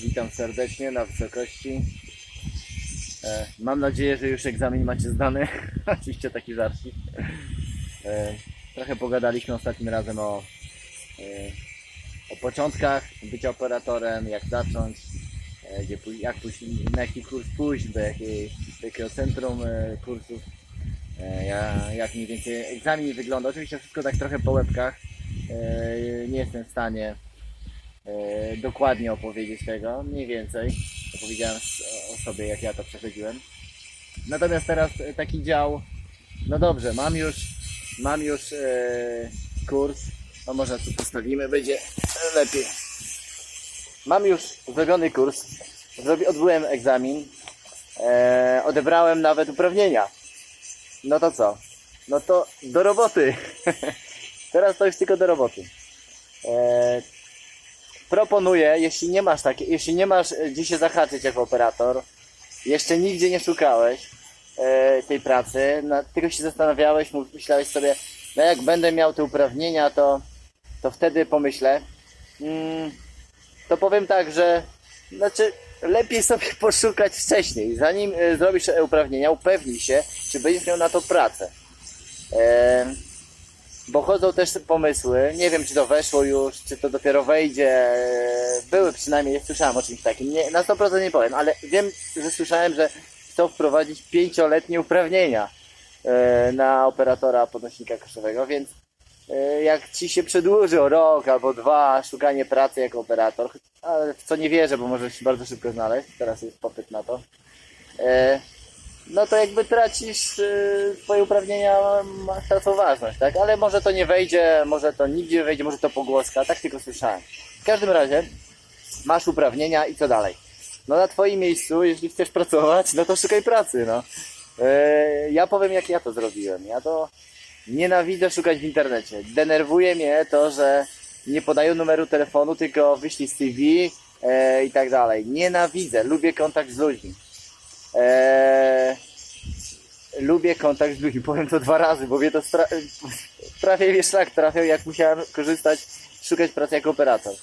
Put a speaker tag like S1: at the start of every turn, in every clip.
S1: Witam serdecznie na wysokości. E, mam nadzieję, że już egzamin macie zdany. Oczywiście taki żarcik. E, trochę pogadaliśmy ostatnim razem o, e, o początkach bycia operatorem, jak zacząć, gdzie, jak pójść, na jaki kurs pójść, do, jakiej, do jakiego centrum kursów, ja, jak mniej więcej egzamin wygląda. Oczywiście wszystko tak trochę po łebkach. Nie jestem w stanie dokładnie opowiedzieć tego, mniej więcej. Opowiedziałem o sobie, jak ja to przechodziłem. Natomiast teraz e, taki dział, no dobrze, mam już, mam już e, kurs, no może tu postawimy, będzie lepiej. Mam już zrobiony kurs, odbyłem egzamin, e, odebrałem nawet uprawnienia. No to co? No to do roboty. Teraz to już tylko do roboty. Proponuję, jeśli nie masz takie, jeśli nie masz e, gdzie się zahaczyć jako operator, jeszcze nigdzie nie szukałeś e, tej pracy, na, tylko się zastanawiałeś, myślałeś sobie, no jak będę miał te uprawnienia, to, to wtedy pomyślę. Mm, to powiem tak, że znaczy lepiej sobie poszukać wcześniej, zanim e, zrobisz uprawnienia, upewnij się, czy będziesz miał na to pracę. Bo chodzą też pomysły, nie wiem czy to weszło już, czy to dopiero wejdzie, były przynajmniej, słyszałem o czymś takim, nie, na 100% nie powiem, ale wiem, że słyszałem, że chcą wprowadzić pięcioletnie uprawnienia e, na operatora podnośnika koszowego, więc e, jak ci się przedłuży o rok albo dwa szukanie pracy jako operator, ale w co nie wierzę, bo możesz się bardzo szybko znaleźć, teraz jest popyt na to, e, no to jakby tracisz y, twoje uprawnienia, ma- tracą ważność, tak? Ale może to nie wejdzie, może to nigdzie nie wejdzie, może to pogłoska, tak tylko słyszałem. W każdym razie masz uprawnienia i co dalej? No na twoim miejscu, jeśli chcesz pracować, no to szukaj pracy, no. E, ja powiem jak ja to zrobiłem. Ja to nienawidzę szukać w internecie. Denerwuje mnie to, że nie podają numeru telefonu, tylko wyślij CV e, i tak dalej. Nienawidzę, lubię kontakt z ludźmi. Eee, lubię kontakt z ludźmi. Powiem to dwa razy, bo mnie to prawie wiesz szlak trafiał, jak musiałem korzystać, szukać pracy jako operator.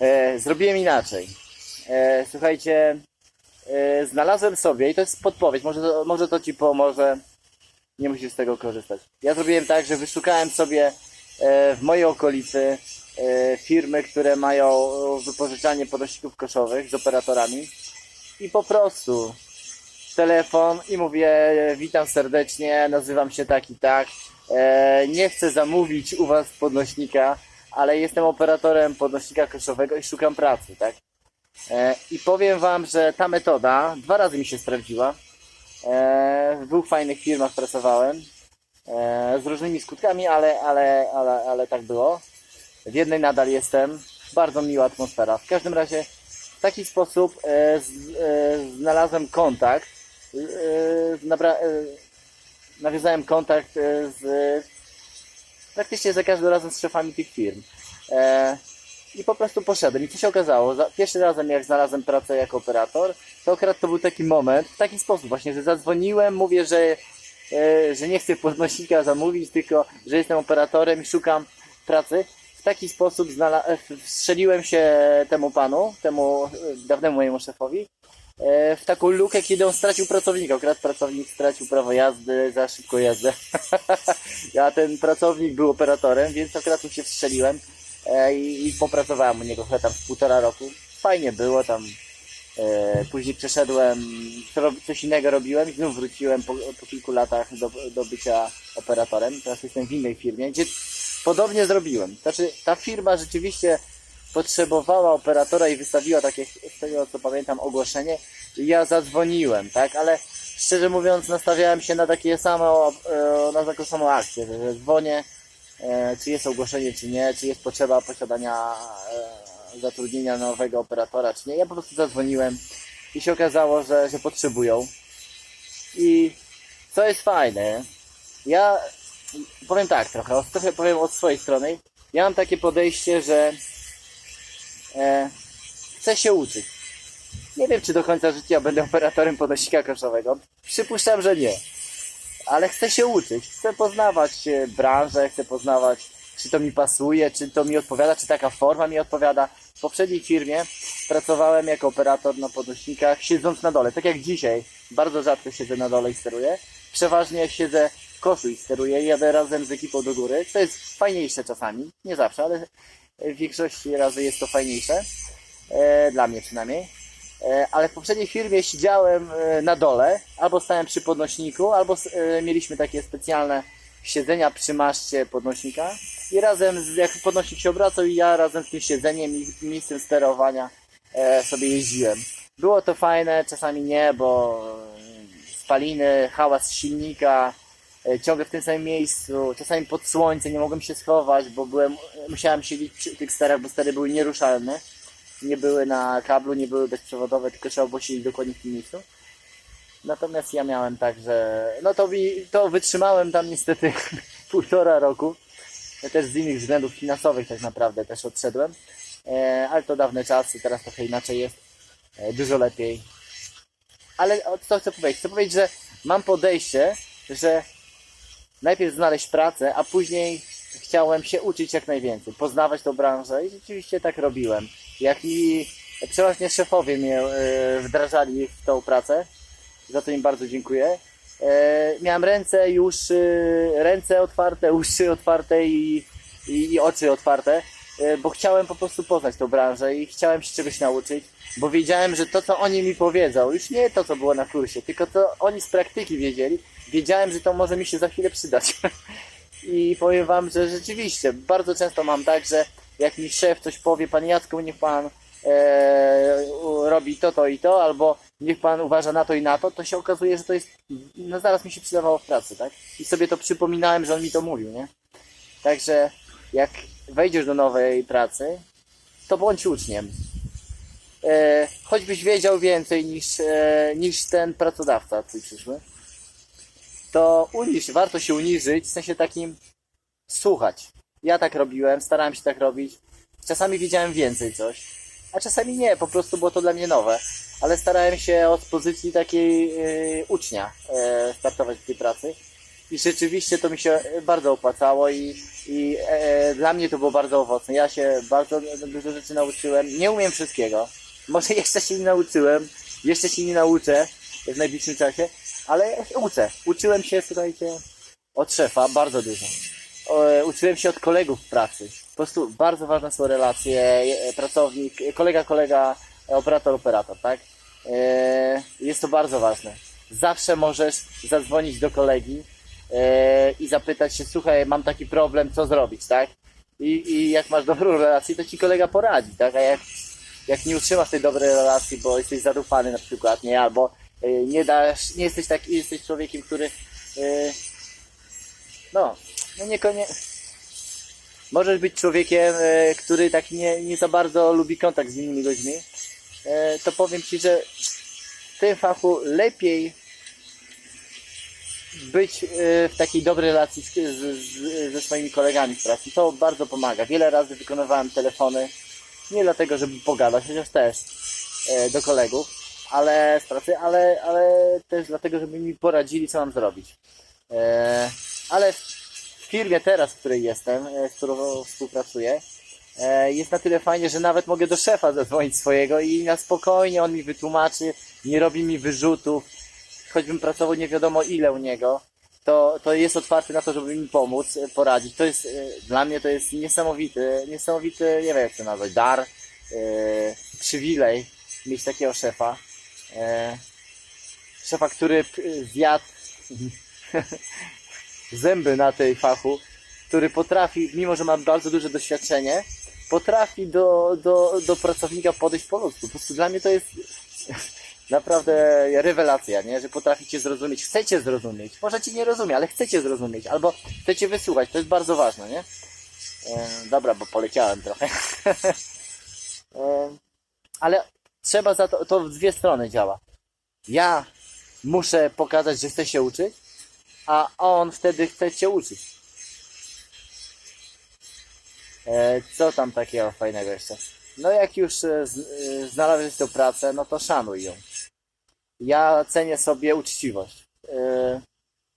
S1: Eee, zrobiłem inaczej. Eee, słuchajcie, eee, znalazłem sobie, i to jest podpowiedź, może to, może to Ci pomoże, nie musisz z tego korzystać. Ja zrobiłem tak, że wyszukałem sobie e, w mojej okolicy e, firmy, które mają wypożyczanie podnośników koszowych z operatorami i po prostu telefon i mówię witam serdecznie, nazywam się tak i tak. E, nie chcę zamówić u Was podnośnika, ale jestem operatorem podnośnika koszowego i szukam pracy, tak? E, I powiem Wam, że ta metoda dwa razy mi się sprawdziła. E, w dwóch fajnych firmach pracowałem. Z różnymi skutkami, ale, ale, ale, ale tak było. W jednej nadal jestem. Bardzo miła atmosfera. W każdym razie w taki sposób znalazłem kontakt. E, e, nawiązałem kontakt e, z praktycznie za każdym razem z szefami tych firm. I po prostu poszedłem. I co się okazało? Za, pierwszy razem jak znalazłem pracę jako operator, to akurat to był taki moment, w taki sposób właśnie, że zadzwoniłem, mówię, że, że nie chcę podnośnika zamówić, tylko że jestem operatorem i szukam pracy. W taki sposób strzeliłem się temu panu, temu dawnemu mojemu szefowi, w taką lukę, kiedy on stracił pracownika. Akurat pracownik stracił prawo jazdy za szybką jazdę. ja ten pracownik był operatorem, więc akurat mu się wstrzeliłem e, i, i popracowałem u niego chyba tam półtora roku. Fajnie było tam. E, później przeszedłem, coś innego robiłem i znów wróciłem po, po kilku latach do, do bycia operatorem. Teraz jestem w innej firmie, gdzie podobnie zrobiłem. Znaczy, ta firma rzeczywiście potrzebowała operatora i wystawiła takie, z tego co pamiętam, ogłoszenie. Ja zadzwoniłem, tak, ale szczerze mówiąc, nastawiałem się na takie samo, e, na taką samą akcję, że dzwonię, e, czy jest ogłoszenie, czy nie, czy jest potrzeba posiadania e, zatrudnienia nowego operatora, czy nie. Ja po prostu zadzwoniłem i się okazało, że, że potrzebują. I co jest fajne, ja powiem tak trochę, trochę powiem od swojej strony. Ja mam takie podejście, że e, chcę się uczyć. Nie wiem, czy do końca życia będę operatorem podnosika koszowego. Przypuszczam, że nie. Ale chcę się uczyć. Chcę poznawać e, branżę, chcę poznawać, czy to mi pasuje, czy to mi odpowiada, czy taka forma mi odpowiada. W poprzedniej firmie pracowałem jako operator na podnośnikach, siedząc na dole, tak jak dzisiaj. Bardzo rzadko siedzę na dole i steruję. Przeważnie siedzę w koszu i steruję, jadę razem z ekipą do góry. To jest fajniejsze czasami, nie zawsze, ale w większości razy jest to fajniejsze. E, dla mnie przynajmniej. E, ale w poprzedniej firmie siedziałem e, na dole, albo stałem przy podnośniku, albo e, mieliśmy takie specjalne siedzenia przy maszcie podnośnika i razem, z, jak podnośnik się obracał i ja razem z tym siedzeniem i miejscem sterowania sobie jeździłem. Było to fajne, czasami nie, bo spaliny, hałas silnika, ciągle w tym samym miejscu, czasami pod słońce, nie mogłem się schować, bo byłem, musiałem siedzieć przy tych sterach, bo stery były nieruszalne nie były na kablu, nie były bezprzewodowe, tylko trzeba było siedzieć dokładnie w tym miejscu. Natomiast ja miałem tak, że no to, mi, to wytrzymałem tam niestety półtora roku. Ja też z innych względów finansowych tak naprawdę też odszedłem. E, ale to dawne czasy, teraz trochę inaczej jest. E, dużo lepiej. Ale o, co chcę powiedzieć? Chcę powiedzieć, że mam podejście, że najpierw znaleźć pracę, a później chciałem się uczyć jak najwięcej, poznawać tą branżę i rzeczywiście tak robiłem. Jak i przeważnie szefowie mnie e, wdrażali w tą pracę, za to im bardzo dziękuję. E, miałem ręce już, e, ręce otwarte, uszy otwarte i, i, i oczy otwarte, bo chciałem po prostu poznać tą branżę i chciałem się czegoś nauczyć, bo wiedziałem, że to, co oni mi powiedzą, już nie to, co było na kursie, tylko to oni z praktyki wiedzieli, wiedziałem, że to może mi się za chwilę przydać. I powiem Wam, że rzeczywiście bardzo często mam tak, że jak mi szef coś powie, Panie Jacku, niech Pan e, robi to, to i to, albo niech Pan uważa na to i na to, to się okazuje, że to jest, no zaraz mi się przydawało w pracy, tak? I sobie to przypominałem, że on mi to mówił, nie? Także jak wejdziesz do nowej pracy, to bądź uczniem. E, choćbyś wiedział więcej niż, e, niż ten pracodawca, twój przyszły to uniż, warto się uniżyć, w sensie takim słuchać. Ja tak robiłem, starałem się tak robić. Czasami wiedziałem więcej coś, a czasami nie, po prostu było to dla mnie nowe. Ale starałem się od pozycji takiej e, ucznia e, startować w tej pracy. I rzeczywiście to mi się bardzo opłacało i, i e, dla mnie to było bardzo owocne. Ja się bardzo dużo rzeczy nauczyłem. Nie umiem wszystkiego. Może jeszcze się nie nauczyłem, jeszcze się nie nauczę w najbliższym czasie, ale uczę. Uczyłem się, słuchajcie, od szefa bardzo dużo. E, Uczyłem się od kolegów w pracy. Po prostu bardzo ważne są relacje, e, pracownik, e, kolega, kolega, operator, operator, tak? Jest to bardzo ważne. Zawsze możesz zadzwonić do kolegi i zapytać się, słuchaj, mam taki problem, co zrobić, tak? I, i jak masz dobrą relację, to ci kolega poradzi, tak? A jak, jak nie utrzymasz tej dobrej relacji, bo jesteś zadufany na przykład, nie? Albo nie dasz, nie jesteś taki, jesteś człowiekiem, który no, no niekoniecznie. Możesz być człowiekiem, e, który tak nie, nie za bardzo lubi kontakt z innymi ludźmi. E, to powiem Ci, że w tym fachu lepiej być e, w takiej dobrej relacji z, z, z, ze swoimi kolegami w pracy. To bardzo pomaga. Wiele razy wykonywałem telefony, nie dlatego, żeby pogadać, chociaż też do kolegów, ale z pracy, ale, ale też dlatego, żeby mi poradzili, co mam zrobić. Ale w firmie teraz, w której jestem, e, z którą współpracuję, e, jest na tyle fajnie, że nawet mogę do szefa zadzwonić swojego i na spokojnie on mi wytłumaczy, nie robi mi wyrzutów, choćbym pracował nie wiadomo ile u niego, to, to jest otwarty na to, żeby mi pomóc, e, poradzić. To jest, dla mnie to jest niesamowity, niesamowity, nie wiem jak to nazwać, dar, e, przywilej mieć takiego szefa. E, szefa, który zjadł zęby na tej fachu, który potrafi, mimo że ma bardzo duże doświadczenie, potrafi do, do, do pracownika podejść po ludzku. Po prostu dla mnie to jest naprawdę rewelacja, nie? że potraficie zrozumieć, chcecie zrozumieć, może ci nie rozumie, ale chcecie zrozumieć, albo chcecie wysłuchać, to jest bardzo ważne, nie? E, dobra, bo poleciałem trochę. e, ale trzeba za to, to w dwie strony działa. Ja muszę pokazać, że chcę się uczyć, a on wtedy chce cię uczyć. E, co tam takiego fajnego jeszcze? No jak już e, e, znalazłeś tę pracę, no to szanuj ją. Ja cenię sobie uczciwość. E,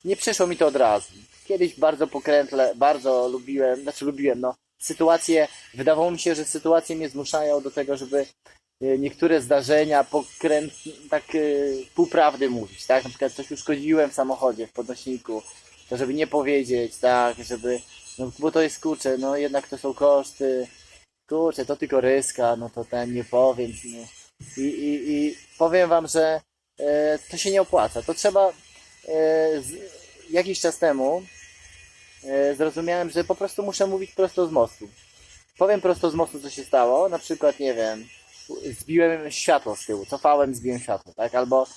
S1: nie przyszło mi to od razu. Kiedyś bardzo pokrętle, bardzo lubiłem, znaczy lubiłem, no, sytuacje, wydawało mi się, że sytuacje mnie zmuszają do tego, żeby niektóre zdarzenia pokręt, tak e, półprawdy mówić, tak? Na przykład coś uszkodziłem w samochodzie, w podnośniku, to żeby nie powiedzieć, tak, żeby, no bo to jest kurczę, no jednak to są koszty, kurczę, to tylko ryska, no to ten nie powiem. No. I, i, I powiem wam, że e, to się nie opłaca. To trzeba z, jakiś czas temu zrozumiałem, że po prostu muszę mówić prosto z mostu. Powiem prosto z mostu, co się stało. Na przykład, nie wiem, zbiłem światło z tyłu, cofałem, zbiłem światło, tak? Albo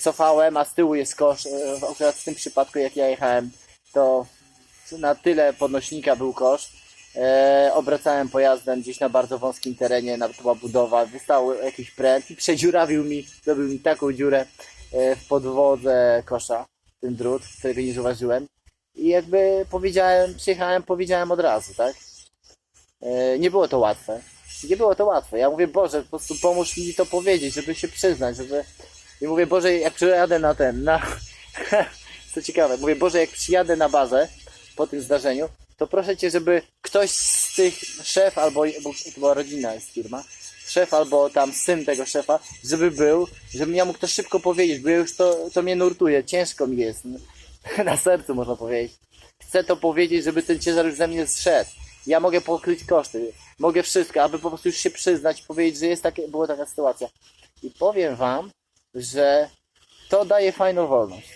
S1: cofałem, a z tyłu jest kosz. E, Akurat w tym przypadku, jak ja jechałem, to na tyle podnośnika był kosz. E, obracałem pojazdem gdzieś na bardzo wąskim terenie, na była budowa, wystał jakiś pręt i przedziurawił mi, zrobił mi taką dziurę e, w podwodze kosza, ten drut, którego nie zauważyłem. I jakby powiedziałem, przyjechałem, powiedziałem od razu, tak? E, nie było to łatwe. Nie było to łatwe. Ja mówię, Boże, po prostu pomóż mi to powiedzieć, żeby się przyznać, żeby... I mówię, Boże, jak przyjadę na ten, na... Co ciekawe, mówię, Boże, jak przyjadę na bazę po tym zdarzeniu, to proszę Cię, żeby ktoś z tych szef albo, bo to była rodzina jest firma, szef albo tam syn tego szefa, żeby był, żebym ja mógł to szybko powiedzieć, bo już to, to mnie nurtuje, ciężko mi jest, na sercu można powiedzieć. Chcę to powiedzieć, żeby ten ciężar już ze mnie zszedł. Ja mogę pokryć koszty, mogę wszystko, aby po prostu już się przyznać, powiedzieć, że jest takie, była taka sytuacja. I powiem Wam, że to daje fajną wolność.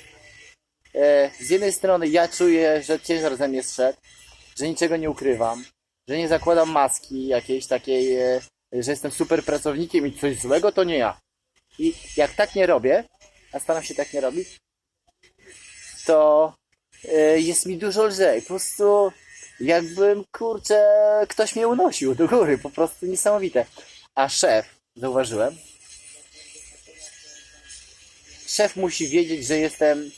S1: E, z jednej strony ja czuję, że ciężar ze mnie zszedł, że niczego nie ukrywam, że nie zakładam maski jakiejś takiej, e, że jestem super pracownikiem i coś złego to nie ja. I jak tak nie robię, a staram się tak nie robić, to e, jest mi dużo lżej. Po prostu jakbym, kurczę, ktoś mnie unosił do góry, po prostu niesamowite. A szef, zauważyłem, szef musi wiedzieć, że jestem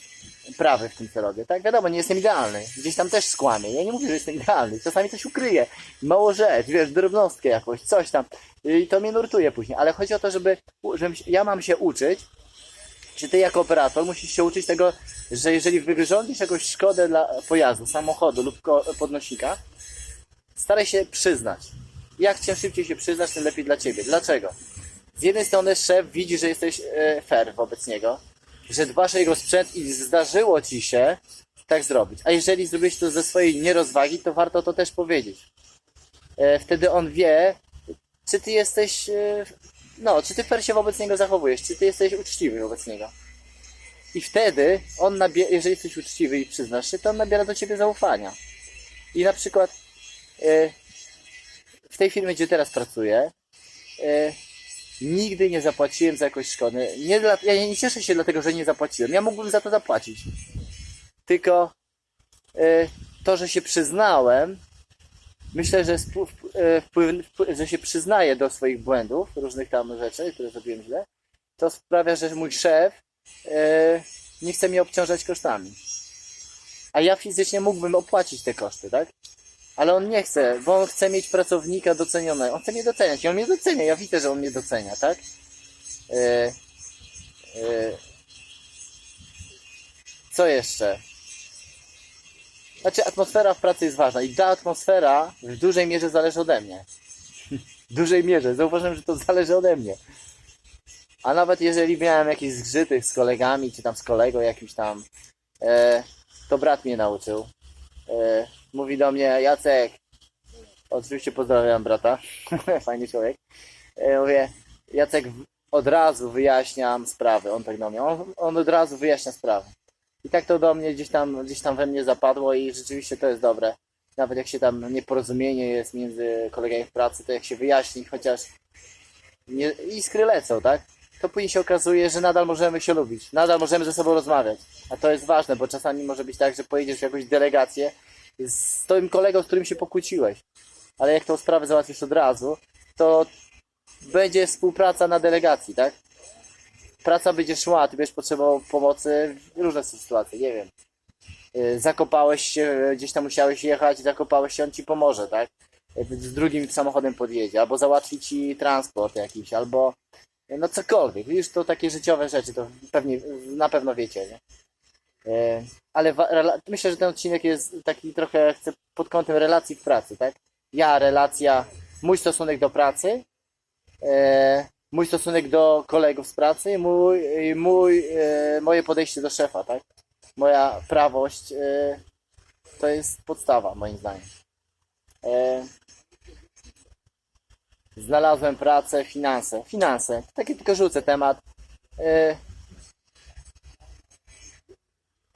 S1: prawy w tym, co robię, tak? Wiadomo, nie jestem idealny. Gdzieś tam też skłamię. Ja nie mówię, że jestem idealny. Czasami coś ukryję. Mało rzecz, wiesz, drobnostkę jakąś, coś tam. I to mnie nurtuje później. Ale chodzi o to, żeby, żebym, się- ja mam się uczyć, czy ty jako operator musisz się uczyć tego, że jeżeli wyrządzisz jakąś szkodę dla pojazdu, samochodu lub podnosika, staraj się przyznać. Jak czym szybciej się przyznasz, tym lepiej dla ciebie. Dlaczego? Z jednej strony szef widzi, że jesteś e, fair wobec niego, że dbasz o jego sprzęt i zdarzyło ci się tak zrobić. A jeżeli zrobiłeś to ze swojej nierozwagi, to warto to też powiedzieć. E, Wtedy on wie, czy ty jesteś, e, no, czy ty fair się wobec niego zachowujesz, czy ty jesteś uczciwy wobec niego. I wtedy on, nabie- jeżeli jesteś uczciwy i przyznasz się, to on nabiera do ciebie zaufania. I na przykład e, w tej firmie, gdzie teraz pracuję, e, nigdy nie zapłaciłem za jakąś szkodę. Nie dla, ja nie cieszę się dlatego, że nie zapłaciłem. Ja mógłbym za to zapłacić. Tylko e, to, że się przyznałem, myślę, że, spł- wp- e, wpływ, wpływ, że się przyznaję do swoich błędów, różnych tam rzeczy, które zrobiłem źle, to sprawia, że mój szef nie chce mnie obciążać kosztami. A ja fizycznie mógłbym opłacić te koszty, tak? Ale on nie chce, bo on chce mieć pracownika docenionego. On chce mnie doceniać i on mnie docenia. Ja widzę, że on mnie docenia, tak? E, e, co jeszcze? Znaczy, atmosfera w pracy jest ważna i ta atmosfera w dużej mierze zależy ode mnie. W dużej mierze. Zauważyłem, że to zależy ode mnie. A nawet jeżeli miałem jakieś zgrzyty z kolegami, czy tam z kolegą jakimś tam, e, to brat mnie nauczył. E, mówi do mnie, Jacek, oczywiście pozdrawiam brata, fajny człowiek. E, mówię, Jacek, od razu wyjaśniam sprawy. On tak do mnie, on, on od razu wyjaśnia sprawy. I tak to do mnie gdzieś tam, gdzieś tam we mnie zapadło i rzeczywiście to jest dobre. Nawet jak się tam nieporozumienie jest między kolegami w pracy, to jak się wyjaśni, chociaż nie, iskry lecą, tak? To później się okazuje, że nadal możemy się lubić, nadal możemy ze sobą rozmawiać. A to jest ważne, bo czasami może być tak, że pojedziesz w jakąś delegację z tym kolegą, z którym się pokłóciłeś. Ale jak tą sprawę załatwisz od razu, to będzie współpraca na delegacji, tak? Praca będzie szła, ty będziesz potrzebował pomocy w różne sytuacje, nie wiem. Yy, Zakopałeś się, gdzieś tam musiałeś jechać, zakopałeś się, on ci pomoże, tak? Yy, Z drugim samochodem podjedzie, albo załatwi ci transport jakiś, albo no cokolwiek. Już to takie życiowe rzeczy, to pewnie, na pewno wiecie, nie? Yy, Ale myślę, że ten odcinek jest taki trochę chcę pod kątem relacji w pracy, tak? Ja, relacja, mój stosunek do pracy, e, mój stosunek do kolegów z pracy, mój, mój, e, moje podejście do szefa, tak? Moja prawość e, to jest podstawa, moim zdaniem. Znalazłem pracę, finanse. Finanse. Taki tylko rzucę temat. E,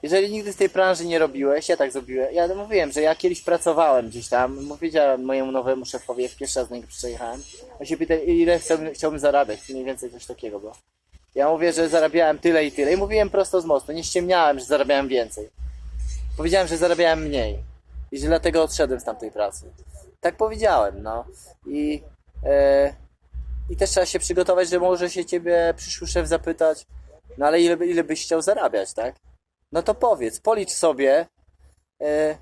S1: jeżeli nigdy z tej branży nie robiłeś, ja tak zrobiłem. Ja mówiłem, że ja kiedyś pracowałem gdzieś tam. Powiedziałem mojemu nowemu szefowi, jak pierwszy raz do niego przyjechałem. On się pytał, ile chciałbym, chciałbym zarabiać. Mniej więcej coś takiego było. Ja mówię, że zarabiałem tyle i tyle. I mówiłem prosto z mostu. Nie ściemniałem, że zarabiałem więcej. Powiedziałem, że zarabiałem mniej. I że dlatego odszedłem z tamtej pracy. Tak powiedziałem, no. I, i też trzeba się przygotować, że może się ciebie przyszły szef zapytać, no ale ile, ile byś chciał zarabiać, tak? No to powiedz, policz sobie, e,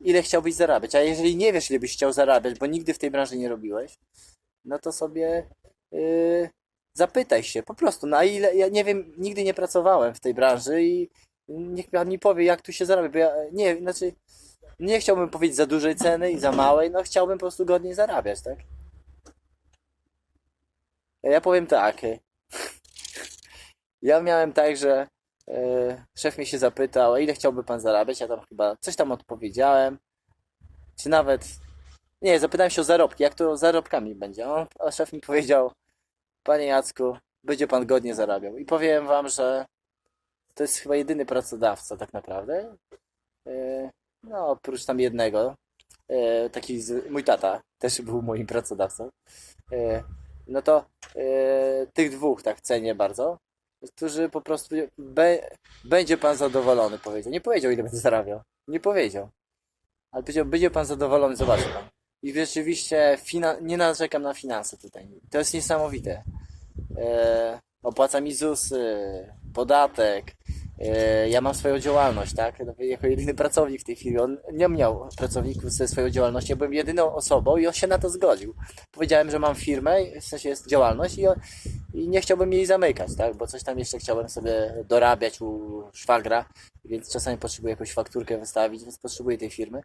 S1: ile chciałbyś zarabiać. A jeżeli nie wiesz, ile byś chciał zarabiać, bo nigdy w tej branży nie robiłeś, no to sobie e, zapytaj się po prostu, na ile. Ja nie wiem, nigdy nie pracowałem w tej branży i niech pan mi powie, jak tu się zarabia. Bo ja nie, znaczy, nie chciałbym powiedzieć za dużej ceny i za małej, no chciałbym po prostu godniej zarabiać, tak? Ja powiem tak. Ja miałem tak, że e, szef mnie się zapytał, ile chciałby pan zarabiać? Ja tam chyba coś tam odpowiedziałem. Czy nawet. Nie, zapytałem się o zarobki, jak to zarobkami będzie. On, a szef mi powiedział, panie Jacku, będzie pan godnie zarabiał. I powiem wam, że to jest chyba jedyny pracodawca tak naprawdę. E, No, oprócz tam jednego. E, Taki z, mój tata też był moim pracodawcą. No to e, tych dwóch tak cenię bardzo którzy po prostu be, będzie pan zadowolony, powiedział. Nie powiedział, ile będzie zarabiał. Nie powiedział. Ale powiedział, będzie pan zadowolony, zobaczy pan. I rzeczywiście nie narzekam na finanse tutaj. To jest niesamowite. E, opłaca mi ZUS, e, podatek. E, ja mam swoją działalność, tak? No, Jako jedyny pracownik w tej chwili. On nie miał pracowników ze swoją działalnością. Ja byłem jedyną osobą i on się na to zgodził. Powiedziałem, że mam firmę, w sensie jest działalność i on, i nie chciałbym jej zamykać, tak? Bo coś tam jeszcze chciałbym sobie dorabiać u szwagra, więc czasami potrzebuję jakąś fakturkę wystawić, więc potrzebuję tej firmy.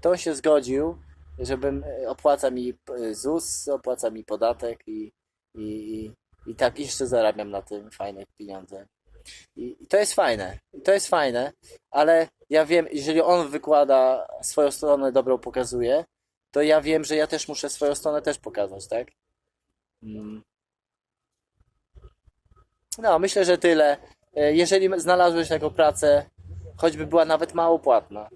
S1: To on się zgodził, żebym e, opłaca mi e, ZUS, opłaca mi podatek i, i, i, i tak jeszcze zarabiam na tym fajne pieniądze. I, I to jest fajne, i to jest fajne, ale ja wiem, jeżeli on wykłada swoją stronę dobrą, pokazuje, to ja wiem, że ja też muszę swoją stronę też pokazać, tak? Mm. No, myślę, że tyle. E, Jeżeli znalazłeś taką pracę, choćby była nawet mało płatna,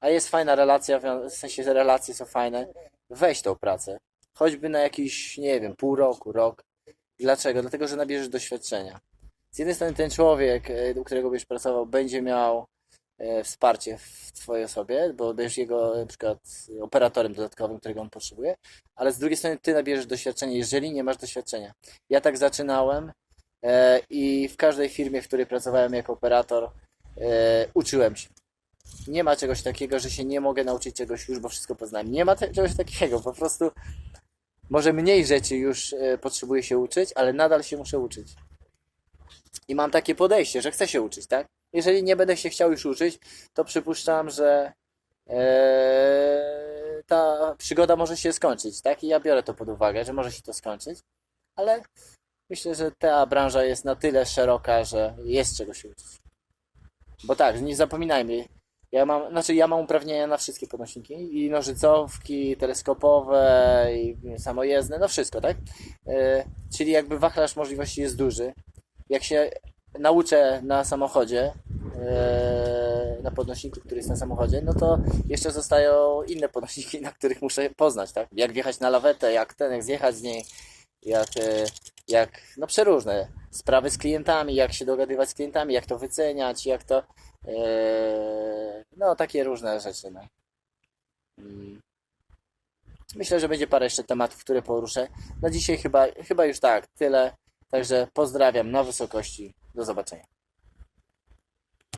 S1: a jest fajna relacja, w sensie że relacje są fajne, weź tą pracę. Choćby na jakiś, nie wiem, pół roku, rok. Dlaczego? Dlatego, że nabierzesz doświadczenia. Z jednej strony ten człowiek, e, u którego będziesz pracował, będzie miał e, wsparcie w twojej osobie, bo będziesz jego na przykład operatorem dodatkowym, którego on potrzebuje, ale z drugiej strony ty nabierzesz doświadczenie, jeżeli nie masz doświadczenia. Ja tak zaczynałem, E, I w każdej firmie, w której pracowałem jako operator, e, uczyłem się. Nie ma czegoś takiego, że się nie mogę nauczyć czegoś już, bo wszystko poznałem. Nie ma czegoś takiego, po prostu może mniej rzeczy już e, potrzebuję się uczyć, ale nadal się muszę uczyć. I mam takie podejście, że chcę się uczyć, tak? Jeżeli nie będę się chciał już uczyć, to przypuszczam, że e, ta przygoda może się skończyć, tak? I ja biorę to pod uwagę, że może się to skończyć, ale Myślę, że ta branża jest na tyle szeroka, że jest czego się uczyć. Bo tak, nie zapominajmy, ja mam, znaczy ja mam uprawnienia na wszystkie podnośniki i nożycowki, teleskopowe i samojezdne, no wszystko, tak? E, czyli jakby wachlarz możliwości jest duży. Jak się nauczę na samochodzie, e, na podnośniku, który jest na samochodzie, no to jeszcze zostają inne podnośniki, na których muszę poznać, tak? Jak wjechać na lawetę, jak ten, jak zjechać z niej, jak, e, jak no przeróżne sprawy z klientami, jak się dogadywać z klientami, jak to wyceniać, jak to e, no takie różne rzeczy. No. Mm. Myślę, że będzie parę jeszcze tematów, które poruszę. Na dzisiaj chyba, chyba już tak, tyle. Także pozdrawiam na wysokości. Do zobaczenia.